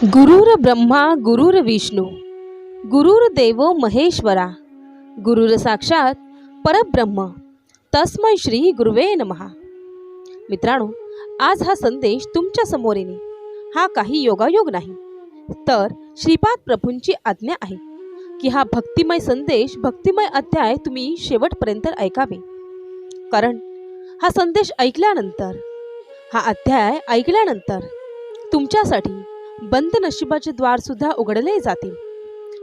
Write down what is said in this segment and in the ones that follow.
गुरुर ब्रह्मा गुरुर विष्णू गुरुर देव महेश्वरा गुरुर साक्षात परब्रह्म तस्मै श्री गुरुवे नमहा मित्रांनो आज हा संदेश तुमच्यासमोर येणे हा काही योगायोग नाही तर श्रीपाद प्रभूंची आज्ञा आहे की हा भक्तिमय संदेश भक्तिमय अध्याय तुम्ही शेवटपर्यंत ऐकावे. कारण हा संदेश ऐकल्यानंतर हा अध्याय ऐकल्यानंतर तुमच्यासाठी बंद नशिबाचे द्वार सुद्धा उघडले जातील.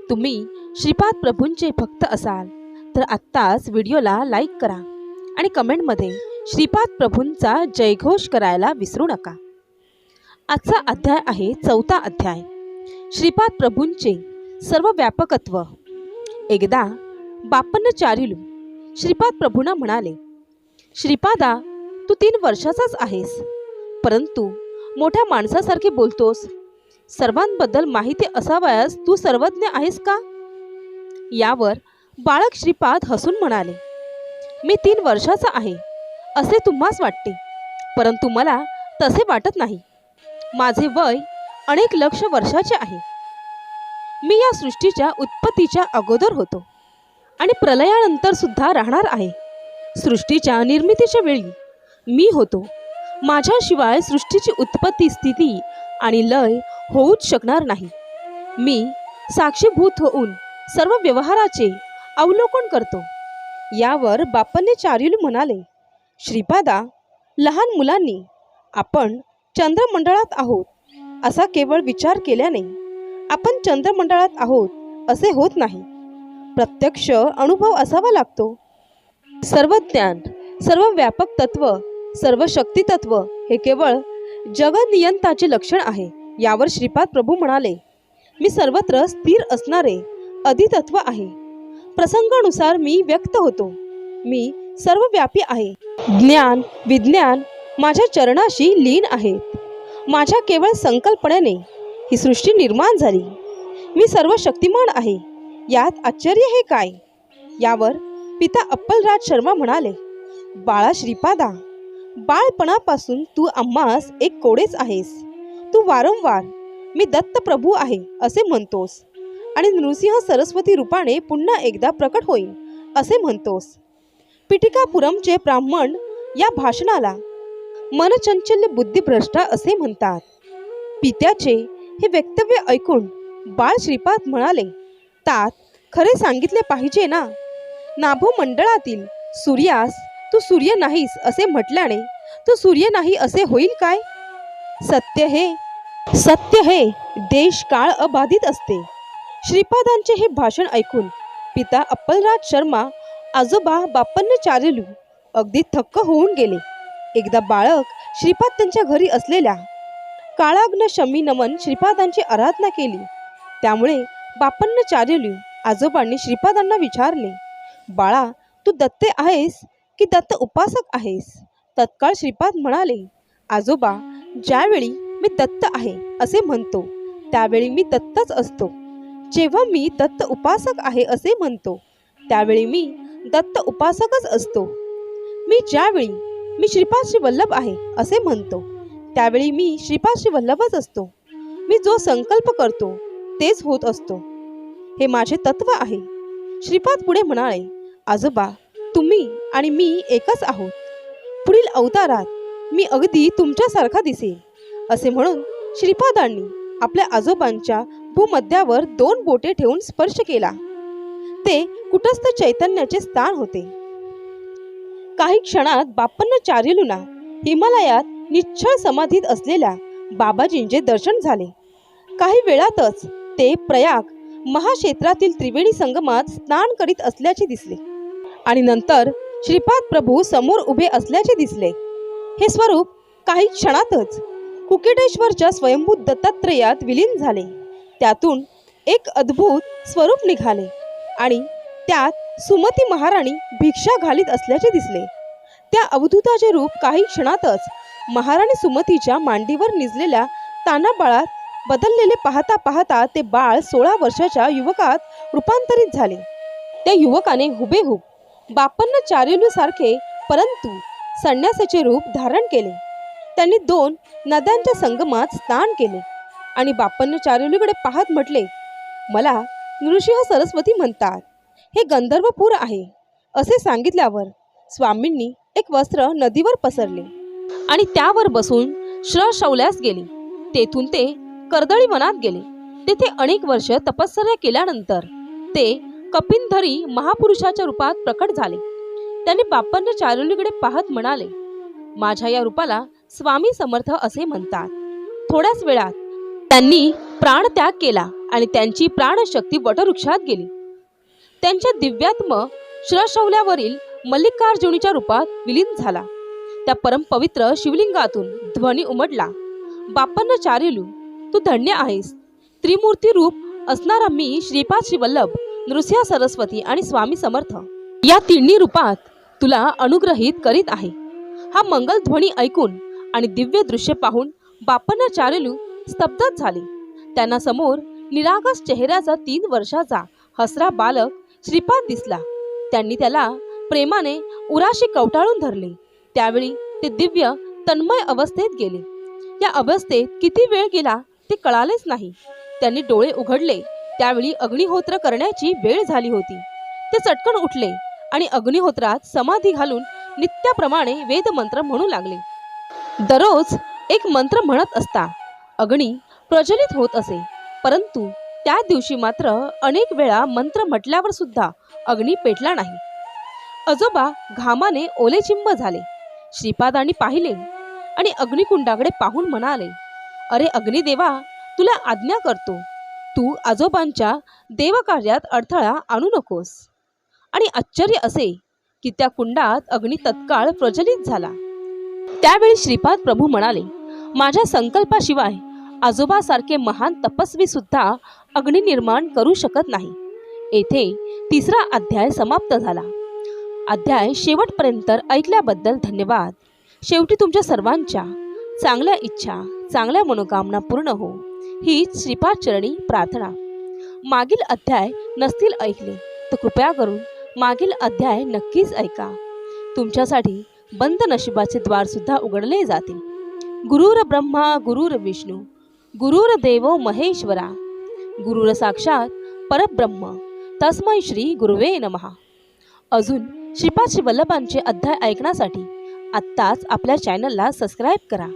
तुम्ही श्रीपाद प्रभूंचे भक्त असाल तर आत्ताच व्हिडिओला लाईक करा आणि कमेंटमध्ये श्रीपाद प्रभूंचा जयघोष करायला विसरू नका. आजचा अध्याय आहे चौथा अध्याय. श्रीपाद प्रभूंचे सर्व व्यापकत्व एकदा बापन्न चारिलू श्रीपाद प्रभूंना म्हणाले श्रीपादा तू तीन वर्षाचाच आहेस परंतु मोठ्या माणसासारखे बोलतोस. सर्वांबद्दल माहिती असावयास तू सर्वज्ञ आहेस का? यावर बाळक श्रीपाद हसून म्हणाले मी तीन वर्षाचा आहे असे तुम्हास वाटते परंतु मला तसे वाटत नाही. माझे वय अनेक लक्ष वर्षाचे आहे. मी या सृष्टीच्या उत्पत्तीच्या अगोदर होतो आणि प्रलयानंतर सुद्धा राहणार आहे. सृष्टीच्या निर्मितीच्या वेळी मी होतो. माझ्याशिवाय सृष्टीची उत्पत्ती स्थिती आणि लय होऊच शकणार नाही. मी साक्षीभूत होऊन सर्व व्यवहाराचे अवलोकन करतो. यावर बापन्ने चारिलू म्हणाले श्रीपादा लहान मुलांनी आपण चंद्रमंडळात आहोत असा केवळ विचार केल्याने आपण चंद्रमंडळात आहोत असे होत नाही. प्रत्यक्ष अनुभव असावा लागतो. सर्व ज्ञान सर्व व्यापक तत्व सर्व शक्ती तत्व हे केवळ जगनियंताचे लक्षण आहे. यावर श्रीपाद प्रभू म्हणाले मी सर्वत्र स्थिर असणारे अधितत्व आहे. प्रसंगानुसार मी व्यक्त होतो. मी सर्वव्यापी आहे. ज्ञान विज्ञान माझ्या चरणाशी लीन आहेत. माझ्या केवळ संकल्पनेने ही सृष्टी निर्माण झाली. मी सर्व शक्तिमान आहे. यात आश्चर्य हे काय? यावर पिता अप्पलराज शर्मा म्हणाले बाळा श्रीपादा बाळपणापासून तू आम्हास एक कोडेच आहेस. तू वारंवार मी दत्त प्रभू आहे असे म्हणतोस. आणि नृसिंह सरस्वती रूपाने पुन्हा एकदा प्रकट होईल असे म्हणतोस. पिटिकापुरमचे ब्राह्मण या भाषणाला मनचंचल्य बुद्धिभ्रष्टा असे म्हणतात. पित्याचे हे वक्तव्य ऐकून बाळ श्रीपाद म्हणाले तात खरे सांगितले पाहिजे ना? नाभो मंडळातील सूर्यास तू सूर्य नाहीस असे म्हटल्याने तू सूर्य नाही असे होईल काय? सत्य हे सत्य हे देश काळ अबाधित असते. श्रीपादांचे हे भाषण ऐकून पिता अप्पलराज शर्मा आजोबा बापन्न चारेलू अगदी थक्क होऊन गेले. एकदा बाळक श्रीपाद त्यांच्या घरी असलेल्या काळाग्न शमी नमन श्रीपादांची आराधना केली. त्यामुळे बापन्न चारेलू आजोबांनी श्रीपादांना विचारले बाळा तू दत्ते आहेस की दत्त उपासक आहेस? तत्काळ श्रीपाद म्हणाले आजोबा ज्यावेळी मी दत्त आहे असे म्हणतो. त्यावेळी मी दत्तच असतो. जेव्हा मी दत्त उपासक आहे असे म्हणतो त्यावेळी मी दत्त उपासकच असतो. मी ज्यावेळी मी श्रीपादशी वल्लभ आहे असे म्हणतो त्यावेळी मी श्रीपादशी वल्लभच असतो. मी जो संकल्प करतो तेच होत असतो. हे माझे तत्व आहे. श्रीपाद पुढे म्हणाले आजोबा तुम्ही आणि मी एकच आहोत. पुढील अवतारात मी अगदी तुमच्यासारखा दिसेल असे म्हणून श्रीपादांनी आपल्या आजोबांच्या भूमध्यावर दोन बोटे ठेवून स्पर्श केला. ते कुटस्थ चैतन्याचे स्थान होते. काही क्षणात बाप्पांना चारिलुना हिमालयात निश्चळ समाधीत असलेल्या बाबाजींचे दर्शन झाले. काही वेळातच ते प्रयाग महाक्षेत्रातील त्रिवेणी संगमात स्नान करीत असल्याचे दिसले आणि नंतर श्रीपाद प्रभू समोर उभे असल्याचे दिसले. हे स्वरूप काही क्षणातच कुकेटेश्वरच्या स्वयंभूत दत्तात्रयात विलीन झाले. त्यातून एक अद्भुत स्वरूप निघाले आणि त्यात सुमती महाराणी भिक्षा घालीत असल्याचे दिसले. त्या अवधूताचे रूप काही क्षणातच महाराणी सुमतीच्या मांडीवर निजलेल्या तानाबाळात बदललेले पाहता पाहता ते बाळ सोळा वर्षाच्या युवकात रूपांतरित झाले. त्या युवकाने हुबेहूब बापन्न चारिलूसारखे परंतु संन्यासाचे रूप धारण केले. त्यांनी दोन नद्यांच्या संगमात स्नान केले. आणि बाप्पांना चारुलीकडे पाहत म्हटले मला नृसिंह सरस्वती म्हणतात. हे गंधर्वपूर आहे. असे सांगितल्यावर स्वामींनी एक वस्त्र नदीवर पसरले. आणि त्यावर बसून श्रशौल्यास गेले. तेथून ते कर्दळी वनात गेले. तेथे अनेक वर्ष तपश्चर्या केल्यानंतर ते कपिनधरी महापुरुषाच्या रूपात प्रकट झाले. त्यांनी बाप्पांना चारुलीकडे पाहत म्हणाले माझ्या या रूपाला स्वामी समर्थ असे म्हणतात. थोड्याच वेळात त्यांनी प्राणत्याग केला आणि त्यांची प्राणशक्ती वटवृक्षात गेली. त्यांच्या दिव्यात्म श्रशौल्यावरील मल्लिकार्जुनीच्या रूपात विलीन झाला. त्या परमपवित्र शिवलिंगातून ध्वनी उमटला. बाप्पांना चारिलू तू धन्य आहेस. त्रिमूर्ती रूप असणारा मी श्रीपाद श्रीवल्लभ नृसिंह सरस्वती आणि स्वामी समर्थ. या तिन्ही रूपात तुला अनुग्रहित करीत आहे. हा मंगल ध्वनी ऐकून आणि दिव्य दृश्य पाहून बापना चारेलू स्तब्धच झाले. त्यांना समोर निरागस चेहऱ्याचा तीन वर्षाचा हसरा बालक श्रीपाद दिसला. त्यांनी त्याला प्रेमाने उराशी कवटाळून धरले. त्यावेळी ते दिव्य तन्मय अवस्थेत गेले. या अवस्थेत किती वेळ गेला ते कळालेच नाही. त्यांनी डोळे उघडले. त्यावेळी अग्निहोत्र करण्याची वेळ झाली होती. ते चटकन उठले आणि अग्निहोत्रात समाधी घालून नित्याप्रमाणे वेदमंत्र म्हणू लागले. दररोज एक मंत्र म्हणत असता. अग्नी प्रज्वलित होत असे. परंतु त्या दिवशी मात्र अनेक वेळा मंत्र म्हटल्यावर सुद्धा अग्नी पेटला नाही. आजोबा घामाने ओलेचिंब झाले. श्रीपादांनी पाहिले आणि अग्निकुंडाकडे पाहून म्हणाले अरे अग्निदेवा तुला आज्ञा करतो. तू आजोबांच्या देवकार्यात अडथळा आणू नकोस. आणि आश्चर्य असे की त्या कुंडात अग्नी तत्काळ प्रज्वलित झाला. त्यावेळी श्रीपाद प्रभू म्हणाले माझ्या संकल्पाशिवाय आजोबासारखे महान तपस्वी सुद्धा अग्नी निर्माण करू शकत नाही. येथे तिसरा अध्याय समाप्त झाला. अध्याय शेवटपर्यंत ऐकल्याबद्दल धन्यवाद. शेवटी तुमच्या सर्वांच्या चांगल्या इच्छा चांगल्या मनोकामना पूर्ण हो. ही श्रीपाद चरणी प्रार्थना. मागील अध्याय नसतील ऐकले तर कृपया करून मागील अध्याय नक्कीच ऐका. तुमच्यासाठी बंद नशिबाचे द्वार सुद्धा उघडले जातील. गुरुर ब्रह्मा गुरुर विष्णू गुरुर देवो महेश्वरा. गुरुर साक्षात परब्रह्म. तस्मै श्री गुरुवे नमहा अजून श्रीपाद वल्लभांचे अध्याय ऐकण्यासाठी आत्ताच आपल्या चॅनलला सबस्क्राईब करा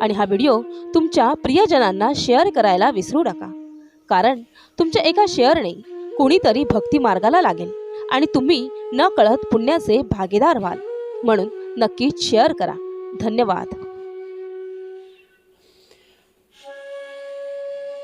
आणि हा व्हिडिओ तुमच्या प्रियजनांना शेअर करायला विसरू नका. कारण तुमच्या एका शेअरने कोणीतरी भक्ती मार्गाला लागेल आणि तुम्ही न कळत पुण्याचे भागीदार व्हाल. म्हणून नक्कीच शेअर करा. धन्यवाद.